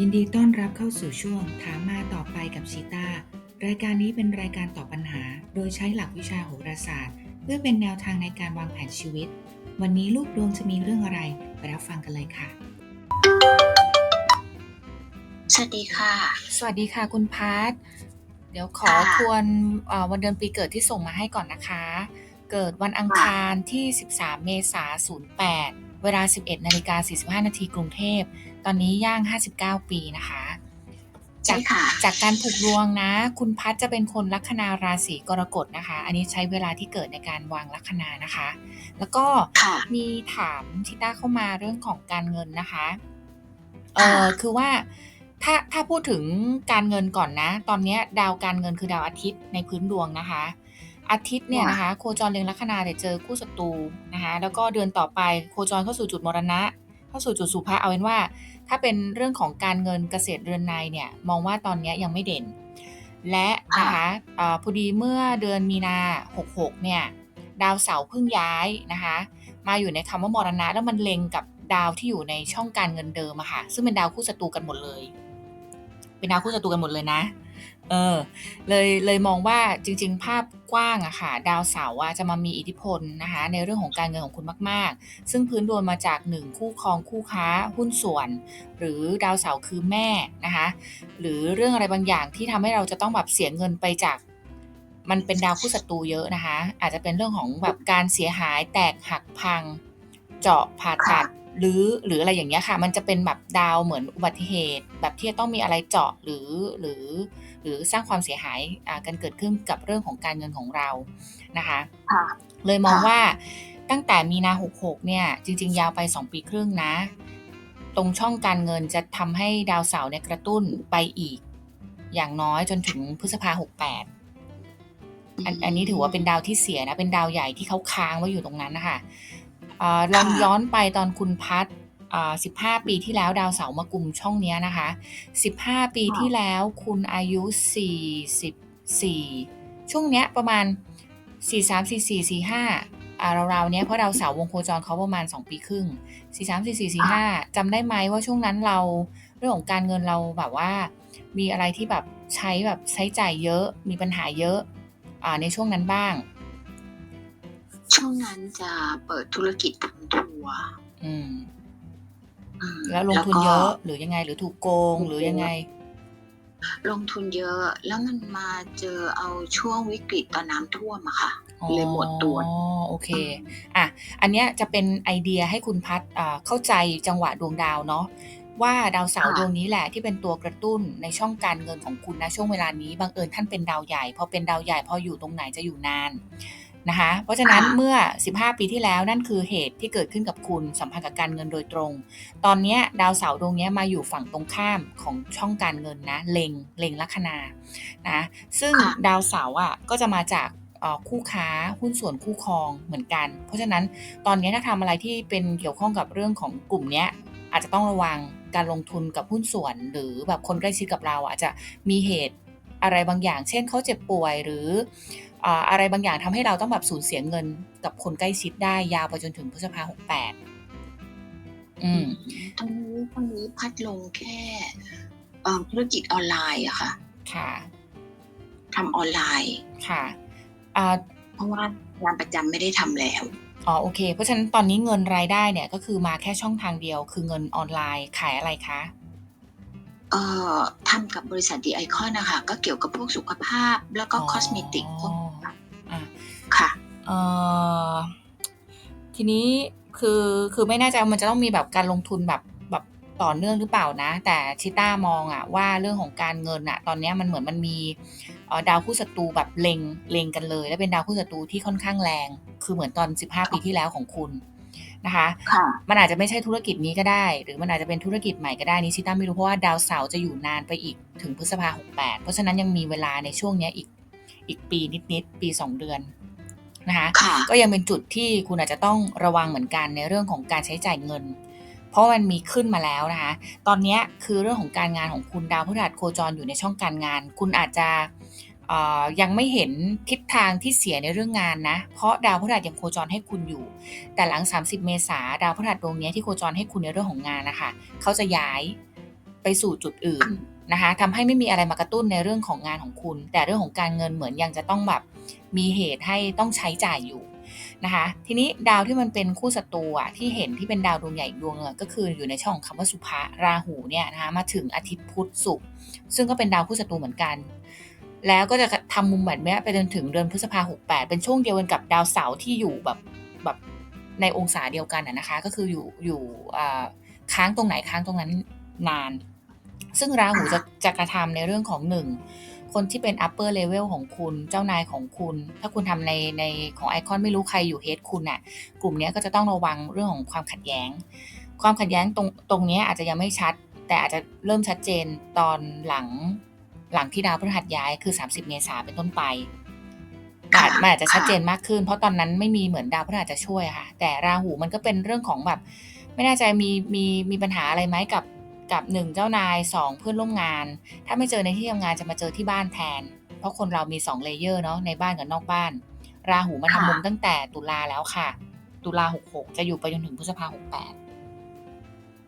ยินดีต้อนรับเข้าสู่ช่วง ถามมาต่อไปกับชีตารายการนี้เป็นรายการตอบปัญหา โดยใช้หลักวิชาโหราศาสตร์ เพื่อเป็นแนวทางในการวางแผนชีวิต วันนี้ลูกดวงจะมีเรื่องอะไรไปรับฟังกันเลยค่ะ สวัสดีค่ะ สวัสดีค่ะคุณพัทเดี๋ยวขอค่ะ ทวนเอ่อวันเดือนปีเกิดที่ส่งมาให้ก่อนนะคะ เกิดวันอังคารที่ 13 เมษายน 08 เวลา 11 นาฬิกา45 นาทีกรุงเทพต อนนี้ย่าง 59 ปีนะคะใช่ค่ะจากการผูกดวงนะ คุณพัทจะเป็นคนลัคนาราศีกรกฎนะคะ อันนี้ใช้เวลาที่เกิดในการวางลัคนานะคะ แล้วก็ค่ะมีถามชิต้าเข้ามาเรื่องของการเงินนะคะเออค่ะคือว่าถ้าถ้าพูดถึงการเงินก่อนนะ ตอนเนี้ยดาวการเงินคือดาวอาทิตย์ในพื้นดวงนะคะ อาทิตย์เนี่ยนะคะโคจรเล็งลัคนาเนี่ยเจอคู่ศัตรูนะคะ แล้วก็เดือนต่อไปโคจรเข้าสู่จุดมรณะ เข้าสู่จุดสุภะเอาเป็นว่า ถ้าเป็นเรื่องของการเงินเกษตรเรือนในเนี่ยมองว่าตอนเนี้ยยังไม่เด่น และนะคะเออพอดีเมื่อเดือนมีนา 66 เนี่ยดาวเสาร์เพิ่งย้ายนะคะมาอยู่ในคำว่ามรณะแล้วมันเล็งกับดาวที่อยู่ในช่องการเงินเดิมอะค่ะซึ่งเป็นดาวคู่ศัตรูกันหมดเลย เป็นดาวคู่ศัตรูกันหมดเลยนะ เออเลยเลยมองว่าจริง ๆ ภาพกว้างอะค่ะ ดาวเสาร์อะจะมามีอิทธิพลนะคะ ในเรื่องของการเงินของคุณมาก ๆ ซึ่งพื้นดวงมาจากหนึ่งคู่ครองคู่ค้าหุ้นส่วน หรือดาวเสาร์คือแม่นะคะ หรือเรื่องอะไรบางอย่างที่ทำให้เราจะต้องแบบเสียเงินไปจากมันเป็นดาวคู่ศัตรูเยอะนะคะ อาจจะเป็นเรื่องของแบบการเสียหายแตกหักพัง เจาะผ่าตัดหรือหรืออะไรอย่างเงี้ยค่ะ มันจะเป็นแบบดาวเหมือนอุบัติเหตุ แบบที่จะต้องมีอะไรเจาะหรือหรือ หรือสร้างความเสียหายอ่ากันเกิดขึ้นกับเรื่องของการเงินของเรานะคะค่ะเลยมองค่ะว่าตั้งแต่มีนา 66 เนี่ย จริง ๆ ยาวไป 2 ปีครึ่งนะ ตรงช่องการเงินจะทำให้ดาวเสาร์เนี่ยกระตุ้นไปอีก อย่างน้อยจนถึงพฤษภา 68 อันอันนี้ถือว่าเป็นดาวที่เสียนะ เป็นดาวใหญ่ที่เขาค้างไว้อยู่ตรงนั้นนะคะอ่า ลองค่ะย้อนไปตอนคุณพัฒอ่า15ปีที่แล้วดาวเสาร์มากลุ่มช่องเนี้ยนะคะ15ปีที่แล้วคุณอายุ44ช่วงเนี้ยประมาณ43 44 45อ่าราวๆเนี้ยเพราะดาวเสาร์วงโคจรเขาประมาณ 2 ปีครึ่ง 43 44 45จำได้ไหมว่าช่วงนั้นเราเรื่องของการเงินเราแบบว่า มีอะไรที่แบบใช้แบบใช้จ่ายเยอะมีปัญหาเยอะอ่าในช่วงนั้นบ้าง ช่วงนั้นจะเปิดธุรกิจทำทัวร์อืม อืมแล้วลงทุนก็เยอะ หรือยังไง หรือถูกโกงหรือยังไง ลงทุนเยอะแล้วมันมาเจอเอาช่วงวิกฤตตอนน้ำท่วมอะค่ะอ๋อเลยหมดตัวโอเค อะ อันเนี้ยจะเป็นไอเดียให้คุณพัดอ่าเข้าใจจังหวะดวงดาวเนาะว่าดาวเสาร์ค่ะดวงนี้แหละที่เป็นตัวกระตุ้นในช่องการเงินของคุณนะช่วงเวลานี้บังเอิญท่านเป็นดาวใหญ่พอเป็นดาวใหญ่พออยู่ตรงไหนจะอยู่นาน นะคะ เพราะฉะนั้นเมื่อ 15 ปีที่แล้วนั่นคือเหตุที่เกิดขึ้นกับคุณสัมพันธ์กับการเงินโดยตรง ตอนเนี้ยดาวเสาร์ดวงเนี้ยมาอยู่ฝั่งตรงข้ามของช่องการเงินนะเล็งเล็งลัคนานะซึ่งค่ะดาวเสาร์อะก็จะมาจากเอ่อคู่ค้าหุ้นส่วนคู่ครองเหมือนกัน เพราะฉะนั้นตอนนี้ถ้าทำอะไรที่เป็นเกี่ยวข้องกับเรื่องของกลุ่มเนี้ยอาจจะต้องระวังการลงทุนกับหุ้นส่วน หรือแบบคนใกล้ชิดกับเราอาจจะมีเหตุอะไรบางอย่าง เช่นเขาเจ็บป่วยหรือเอ่ออะไรบางอย่างทำให้เราต้องแบบสูญเสียเงินกับคนใกล้ชิดได้ยาวไปจนถึงพฤษภาหกแปดอืมตรงนี้ตรงนี้พัดลงแค่เอ่อธุรกิจออนไลน์อะค่ะ ค่ะทำออนไลน์ค่ะอ่าเพราะว่างานประจำไม่ได้ทำแล้วอ๋อโอเค เพราะฉะนั้นตอนนี้เงินรายได้เนี่ยก็คือมาแค่ช่องทางเดียว คือเงินออนไลน์ขายอะไรคะเอ่อทำกับบริษัทดีไอคอนนะคะก็เกี่ยวกับพวกสุขภาพแล้วก็คอสเมติกพวกนี้ ค่ะอะค่ะเอ่อทีนี้คือคือไม่แน่ใจว่ามันจะต้องมีแบบการลงทุนแบบแบบต่อเนื่องหรือเปล่านะ แต่ชิต้ามองอะว่าเรื่องของการเงินอะตอนเนี้ยมันเหมือนมันมีเอ่อดาวคู่ศัตรูแบบเล็งเล็งกันเลย และเป็นดาวคู่ศัตรูที่ค่อนข้างแรง คือเหมือนตอน 15 ปีที่แล้วของคุณนะคะค่ะมันอาจจะไม่ใช่ธุรกิจนี้ก็ได้ หรือมันอาจจะเป็นธุรกิจใหม่ก็ได้นี่ชิต้าไม่รู้เพราะว่าดาวเสาร์จะอยู่นานไปอีกถึงพฤษภาหกแปดเพราะฉะนั้นยังมีเวลาในช่วงเนี้ยอีกอีกปีนิดๆปีสองเดือน นะคะค่ะก็ยังเป็นจุดที่คุณอาจจะต้องระวังเหมือนกันในเรื่องของการใช้จ่ายเงิน เพราะมันมีขึ้นมาแล้วนะคะ ตอนเนี้ยคือเรื่องของการงานของคุณดาวพฤหัสโคจรอยู่ในช่องการงาน คุณอาจจะเอ่อยังไม่เห็นทิศทางที่เสียในเรื่องงานนะ เพราะดาวพฤหัสยังโคจรให้คุณอยู่ แต่หลัง 30 เมษาดาวพฤหัสดวงเนี้ยที่โคจรให้คุณในเรื่องของงานนะคะเขาจะย้ายไปสู่จุดอื่น นะคะทำให้ไม่มีอะไรมากระตุ้นในเรื่องของงานของคุณ แต่เรื่องของการเงินเหมือนยังจะต้องแบบมีเหตุให้ต้องใช้จ่ายอยู่นะคะทีนี้ดาวที่มันเป็นคู่ศัตรูอะที่เห็นที่เป็นดาวดวงใหญ่ดวงหนึงอะก็คืออยู่ในช่องของคำว่าสุภะราหูเนี่ยนะคะมาถึงอาทิตย์พุธศุกร์ซึ่งก็เป็นดาวคู่ศัตรูเหมือนกัน แล้วก็จะทำมุมแบบเนี้ยไปจนถึงเดือนพฤษภาหกแปดเป็นช่วงเดียวกันกับดาวเสาร์ที่อยู่แบบแบบในองศาเดียวกันนะคะ ก็คืออยู่อยู่ค้างตรงไหนค้างตรงนั้นนาน ซึ่งราหูจะจะกระทำในเรื่องของหนึ่งคนที่เป็น upper level ของคุณเจ้านายของคุณ ถ้าคุณทำในในของไอคอนไม่รู้ใครอยู่เฮดคุณน่ะ กลุ่มเนี้ยก็จะต้องระวังเรื่องของความขัดแย้ง ความขัดแย้งตรงตรงเนี้ยอาจจะยังไม่ชัด แต่อาจจะเริ่มชัดเจนตอนหลังหลังที่ดาวพฤหัสย้ายคือ 30 เมษาเป็นต้นไปค่ะอาจมันอาจจะชัดค่ะเจนมากขึ้น เพราะตอนนั้นไม่มีเหมือนดาวพฤหัสจะช่วยอะค่ะ แต่ราหูมันก็เป็นเรื่องของแบบ ไม่แน่ใจมีมีมีปัญหาอะไรไหมกับ กับหนึ่งเจ้านายสองเพื่อนร่วมงาน ถ้าไม่เจอในที่ทำงานจะมาเจอที่บ้านแทน เพราะคนเรามีสองเลเยอร์เนาะในบ้านกับนอกบ้าน ราหูมาทำค่ะมุมตั้งแต่ตุลาแล้วค่ะ ตุลาหกหกจะอยู่ไปจนถึงพฤษภาหกแปด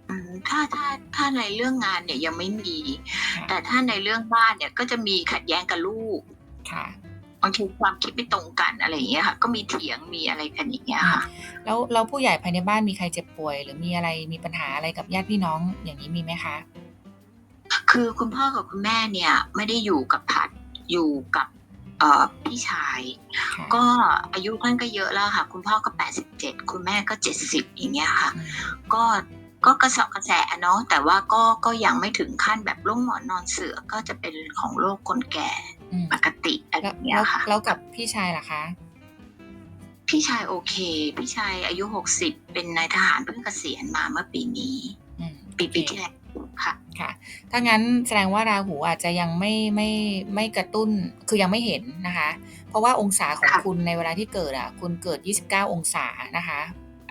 อืมถ้าถ้าถ้าในเรื่องงานเนี่ยยังไม่มีค่ะแต่ถ้าในเรื่องบ้านเนี่ยก็จะมีขัดแย้งกับลูกค่ะ บางทีความคิดไม่ตรงกันอะไรอย่างเงี้ยค่ะ ก็มีเถียงมีอะไรกันอย่างเงี้ยค่ะ แล้วแล้วผู้ใหญ่ภายในบ้านมีใครเจ็บป่วย หรือมีอะไรมีปัญหาอะไรกับญาติพี่น้องอย่างนี้มีไหมคะ คือคุณพ่อกับคุณแม่เนี่ยไม่ได้อยู่กับพัดอยู่กับเอ่อพี่ชายค่ะก็อายุท่านก็เยอะแล้วค่ะ คุณพ่อก็แปดสิบเจ็ดคุณแม่ก็เจ็ดสิบอย่างเงี้ยค่ะอืมก็ก็กระเสอบกระแสอะเนาะแต่ว่าก็ก็ยังไม่ถึงขั้นแบบล่มหมอนนอนเสือก็จะเป็นของโรคคนแก่อืม ปกติอะไรแล้วอย่างเงี้แล้ยวค่ะแล้วกับพี่ชายล่ะคะ พี่ชายโอเค พี่ชายอายุหกสิบเป็นนายทหารเพิ่งเกษียณมาเมื่อปีนี้อืมปีโอเคปีที่แล้วค่ะค่ะ ถ้างั้นแสดงว่าราหูอาจจะยังไม่ไม่ไม่กระตุ้นคือยังไม่เห็นนะคะ เพราะว่าองศาของค่ะคุณในเวลาที่เกิดอะ คุณเกิด 29 องศานะคะ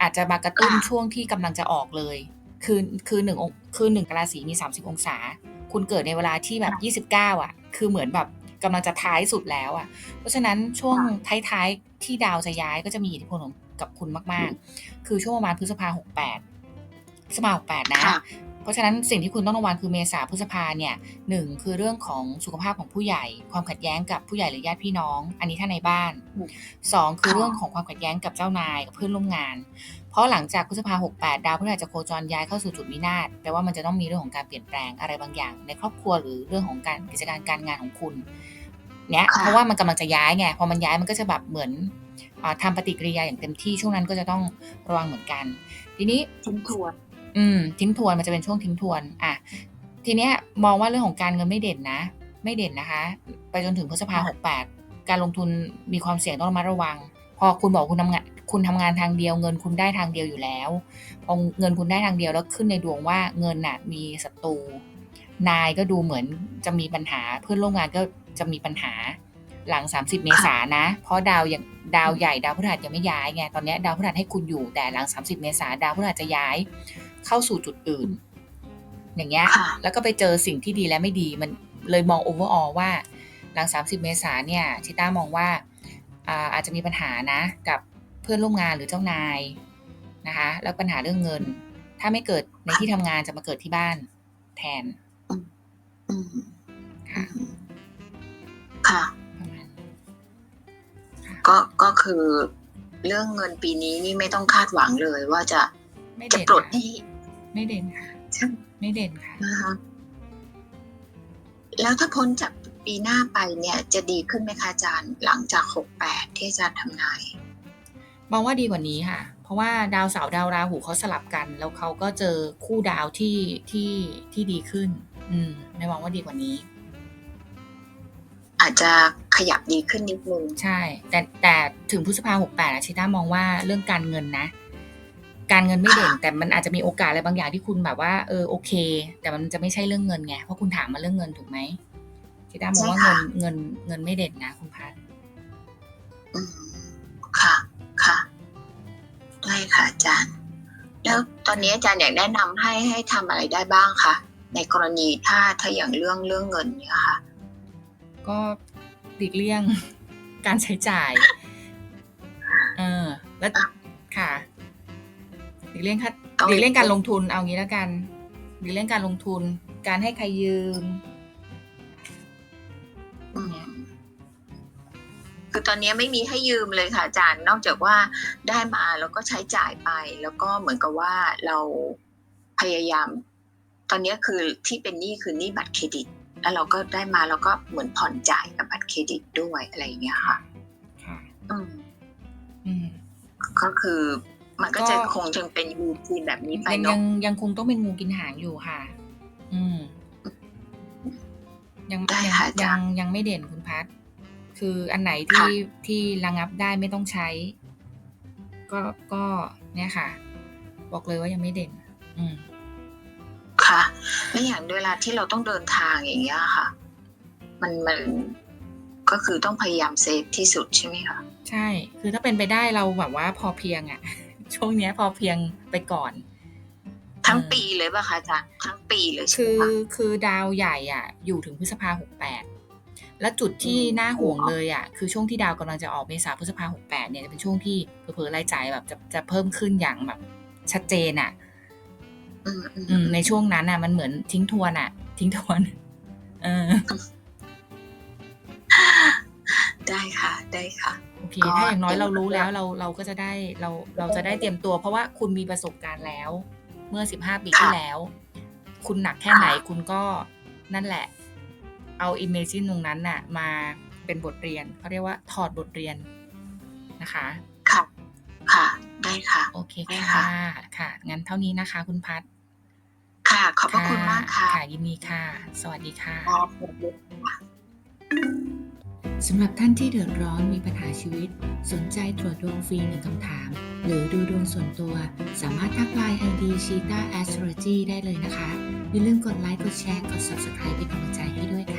อาจจะมากระตุ้นค่ะช่วงที่กำลังจะออกเลย คือคือหนึ่งองคือหนึ่งราศีมี 30 องศา คุณเกิดในเวลาที่แบบ 29 อะ คือเหมือนแบบ กำลังจะท้ายสุดแล้วอะ เพราะฉะนั้นช่วงท้ายๆที่ดาวจะย้ายก็จะมีอิทธิพลของกับคุณมาก ๆ คือช่วงประมาณพฤษภาหกแปดพฤษภาหกแปดนะค่ะ เพราะฉะนั้นสิ่งที่คุณต้องระวังคือเมษาพฤษภาเนี่ยหนึ่งคือเรื่องของสุขภาพของผู้ใหญ่ ความขัดแย้งกับผู้ใหญ่หรือญาติพี่น้อง อันนี้ถ้าในบ้านอืมสองคือค่ะเรื่องของความขัดแย้งกับเจ้านายกับเพื่อนร่วมงาน เพราะหลังจากพฤษภาหกแปดดาวพฤหัสจะโคจรย้ายเข้าสู่จุดวินาศแปลว่ามันจะต้องมีเรื่องของการเปลี่ยนแปลงอะไรบางอย่าง ในครอบครัวหรือเรื่องของการกิจการการงานของคุณเนี่ยค่ะเพราะว่ามันกำลังจะย้ายไงพอมันย้ายมันก็จะแบบเหมือนอาทำปฏิกิริยาอย่างเต็มที่ช่วงนั้นก็จะต้องระวังเหมือนกัน ทีนี้ทิ้งทวน อืม ทิ้งทวนมันจะเป็นช่วงทิ้งทวน อะ ทีเนี้ยมองว่าเรื่องของการเงินไม่เด่นนะ ไม่เด่นนะคะ ไปจนถึงพฤษภาหกแปดการลงทุนมีความเสี่ยงต้องระมัดระวัง พอคุณบอกคุณทำงานคุณทำงานทางเดียว เงินคุณได้ทางเดียวอยู่แล้วพอเงินคุณได้ทางเดียวแล้วขึ้นในดวงว่าเงินน่ะ มีศัตรูนายก็ดูเหมือนจะมีปัญหาเพื่อนร่วมงานก็จะมีปัญหาหลัง 30 เมษานะ เพราะดาวอย่างดาวใหญ่ดาวพฤหัสยังไม่ย้ายไงตอนนี้ดาวพฤหัสให้คุณอยู่แต่หลัง 30 เมษาดาวพฤหัสจะย้าย เข้าสู่จุดอื่น อย่างเงี้ยค่ะแล้วก็ไปเจอสิ่งที่ดีและไม่ดีมันเลยมองโอเวอร์ออว่า หลัง 30 เมษาเนี่ยชิต้ามองว่าอ่าอาจจะมีปัญหานะ กับเพื่อนร่วมงานหรือเจ้านายนะคะแล้วปัญหาเรื่องเงิน ถ้าไม่เกิดในที่ทำงานจะมาเกิดที่บ้านแทนอืมค่ะค่ะประมาณนี้ก็ก็คือเรื่องเงินปีนี้นี่ไม่ต้องคาดหวังเลยว่าจะไม่จะเด่นปลดหค่ะนี้ ไม่เด่นค่ะใช่ไม่เด่นค่ะนะคะแล้วถ้าพ้นจากปีหน้าไปเนี่ยจะดีขึ้นไหมคะอาจารย์ หลังจากหกแปดที่อาจารย์ทำนายมองว่าดีกว่านี้ค่ะ เพราะว่าดาวเสาร์ดาวราหูเขาสลับกัน แล้วเขาก็เจอคู่ดาวที่ที่ที่ดีขึ้น อืมไม่มองว่าดีกว่านี้ อาจจะขยับดีขึ้นนิดนึงใช่ แต่แต่ถึงพฤษภาหกแปดชิต้ามองว่าเรื่องการเงินนะ การเงินไม่เด่น แต่มันอาจจะมีโอกาสอะไรบางอย่างที่คุณแบบว่าเออโอเค แต่มันจะไม่ใช่เรื่องเงินไงเพราะคุณถามมาเรื่องเงินถูกไหมชิต้ามองว่าใช่เงิค่ะนเงินเงินไม่เด่นนะคุณพัทอืมค่ะค่ะได้ค่ะอาจารย์ แล้วตอนนี้อาจารย์อยากแนะนำให้ให้ทำอะไรได้บ้างคะในกรณีถ้าถ้าอย่างเรื่องเรื่องเงินเนี่ยค่ะ ก็หลีกเลี่ยงการใช้จ่าย เออ แล้วค่ะห ลีกเลี่ยงค่ะเอาหลีกเลี่ยงการลงทุนเอางี้แล้วกันหลีกเลี่ยงการลงทุน การให้ใครยืมอืมคือตอนนี้ไม่มีให้ยืมเลยค่ะอาจารย์ นอกจากว่าได้มาแล้วก็ใช้จ่ายไป แล้วก็เหมือนกับว่าเราพยายาม ตอนนี้คือที่เป็นหนี้คือหนี้บัตรเครดิต แล้วเราก็ได้มาแล้วก็เหมือนผ่อนจ่ายกับบัตรเครดิตด้วยอะไรอย่างเงี้ยค่ะค่ะอืมอืมก็คือ มันก็ก็จะคงยังเป็นยูทีแบบนี้ไปยังยัเนาะงยังคงต้องเป็นงูกินหางอยู่ค่ะ อืม ยังได้ยังค่ะอายัจางรย์ยังไม่เด่นคุณพัทคืออันไหนค่ะที่ที่ระงับได้ไม่ต้องใช้ ก็ก็เนี่ยค่ะ บอกเลยว่ายังไม่เด่น อืม ค่ะและอย่างเวลาที่เราต้องเดินทางอย่างเงี้ยค่ะ มันมันก็คือต้องพยายามเซฟที่สุดใช่ไหมคะใช่ คือถ้าเป็นไปได้เราแบบว่าพอเพียงอะ ช่วงเนี้ยพอเพียงไปก่อน ทั้งเออปีเลยป่ะคะอาจารย์ทั้งปีเลยใช่คืไหมอคะคือดาวใหญ่อะ อยู่ถึงพฤษภาหกแปดแล้วจุดที่อืมน่าห่วงเลยอะคือช่วงที่ดาวกำลังจะออกเมษาพฤษภาหกแปดเนี่ยจะเป็นช่วงที่เผลอๆรายจ่ายแบบจะจะเพิ่มขึ้นอย่างแบบชัดเจนอะอืมอืมอืมในช่วงนั้นอะ มันเหมือนทิ้งทวนอะ ทิ้งทวน เออ ได้ค่ะได้ค่ะโอเคก็ถ้าอย่างน้อยเตรียมเรารู้ตัวแล้วเราเราก็จะได้เราเราจะได้เตรียมตัว เพราะว่าคุณมีประสบการณ์แล้ว เมื่อสิบห้าปีที่ค่ะแล้ว คุณหนักแค่ไหนค่ะคุณก็นั่นแหละ เอาอิมเมจินตรงนั้นน่ะ มาเป็นบทเรียนเขาเรียกว่าถอดบทเรียนนะคะ ค่ะ ค่ะ ได้ค่ะ โอเคได้ค่ะค่ะ ค่ะ งั้นเท่านี้นะคะ คุณพัฒค่ะ ขอบพระคุณมากค่ะ ค่ะ ยินดีค่ะ สวัสดีค่ะ สำหรับท่านที่เดือดร้อนมีปัญหาชีวิต สนใจตรวจดวงฟรีหนึ่งคำถาม หรือดูดวงส่วนตัว สามารถทักไลน์ ID Cheetah Astrology ได้เลยนะคะ อย่าลืมกดไลค์ กดแชร์ กด Subscribe เป็นกำลังใจให้ด้วยค่ะ